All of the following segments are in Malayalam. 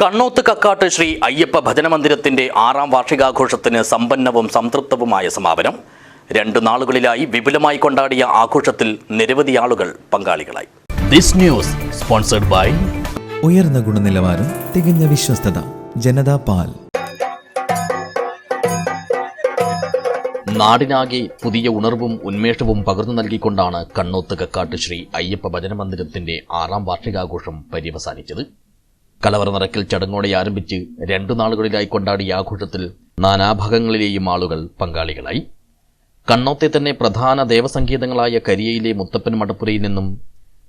കണ്ണോത്ത് കക്കാട്ട് ശ്രീ അയ്യപ്പ ഭജനമന്ദിരത്തിന്റെ ആറാം വാർഷികാഘോഷത്തിന് സമ്പന്നവും സംതൃപ്തവുമായ സമാപനം. രണ്ടു നാളുകളിലായി വിപുലമായി കൊണ്ടാടിയ ആഘോഷത്തിൽ നിരവധി ആളുകൾ പങ്കാളികളായി. ദിസ് ന്യൂസ് സ്പോൺസർഡ് ബൈ ഉയർന്ന ഗുണനിലവാരം തികഞ്ഞ വിശ്വസ്തത ജനതാ പാൽ. നാടിനാകെ പുതിയ ഉണർവും ഉന്മേഷവും പകർന്നു നൽകിക്കൊണ്ടാണ് കണ്ണോത്ത് കക്കാട്ട് ശ്രീ അയ്യപ്പ ഭജനമന്ദിരത്തിന്റെ ആറാം വാർഷികാഘോഷം പര്യവസാനിച്ചത്. കലവറ നിറക്കൽ ചടങ്ങോടെ ആരംഭിച്ച് രണ്ടു നാളുകളിലായി കൊണ്ടാടിയ ആഘോഷത്തിൽ നാനാഭാഗങ്ങളിലെയും ആളുകൾ പങ്കാളികളായി. കണ്ണോത്തെ തന്നെ പ്രധാന ദേവസങ്കേതങ്ങളായ കരിയയിലെ മുത്തപ്പൻ മടപ്പുരയിൽ നിന്നും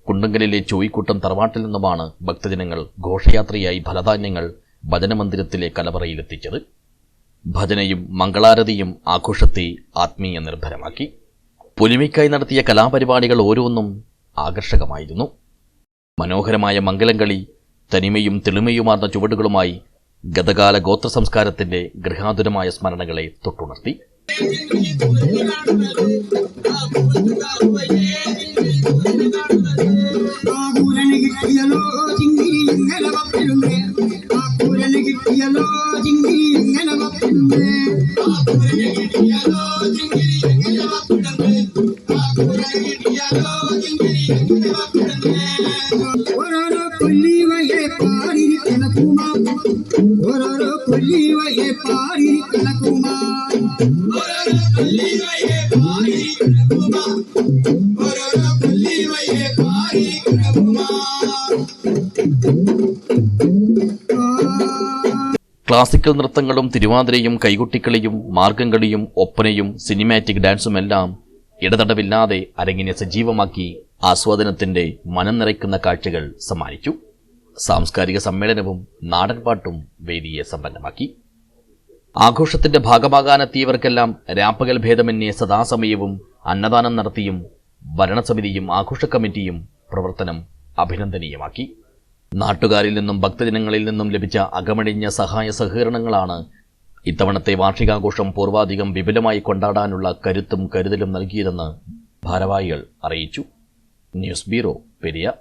കുണ്ടങ്കലിലെ ചോയിക്കൂട്ടം തറവാട്ടിൽ നിന്നുമാണ് ഭക്തജനങ്ങൾ ഘോഷയാത്രയായി ഫലധാന്യങ്ങൾ ഭജനമന്ദിരത്തിലെ കലവറയിലെത്തിച്ചത്. ഭജനയും മംഗളാരതിയും ആഘോഷത്തെ ആത്മീയ നിർഭരമാക്കി. പുലിമിക്കായി നടത്തിയ കലാപരിപാടികൾ ഓരോന്നും ആകർഷകമായിരുന്നു. മനോഹരമായ മംഗലംകളി തനിമയും തെളിമയുമാർന്ന ചുവടുകളുമായി ഗതകാല ഗോത്ര സംസ്കാരത്തിന്റെ ഗൃഹാതുരമായ സ്മരണകളെ തൊട്ടുണർത്തി. കിട്ടിയലോ ക്ലാസിക്കൽ നൃത്തങ്ങളും തിരുവാതിരയും കൈകൊട്ടിക്കളിയും മാർഗംകളിയും ഒപ്പനയും സിനിമാറ്റിക് ഡാൻസുമെല്ലാം ഇടതടവില്ലാതെ അരങ്ങിനെ സജീവമാക്കി ആസ്വാദനത്തിന്റെ മനം നിറയ്ക്കുന്ന കാഴ്ചകൾ സമ്മാനിച്ചു. സാംസ്കാരിക സമ്മേളനവും നാടൻപാട്ടും വേദിയെ സമ്പന്നമാക്കി. ആഘോഷത്തിന്റെ ഭാഗമാകാനെത്തിയവർക്കെല്ലാം രാപ്പകൽ ഭേദമന്യേ സദാസമയവും അന്നദാനം നടത്തിയും ഭരണസമിതിയും ആഘോഷ കമ്മിറ്റിയും പ്രവർത്തനം അഭിനന്ദനീയമാക്കി. നാട്ടുകാരിൽ നിന്നും ഭക്തജനങ്ങളിൽ നിന്നും ലഭിച്ച അകമഴിഞ്ഞ സഹായ സഹകരണങ്ങളാണ് ഇത്തവണത്തെ വാർഷികാഘോഷം പൂർവാധികം വിപുലമായി കൊണ്ടാടാനുള്ള കരുത്തും കരുതലും നൽകിയതെന്ന് ഭാരവാഹികൾ അറിയിച്ചു. News bureau Periya.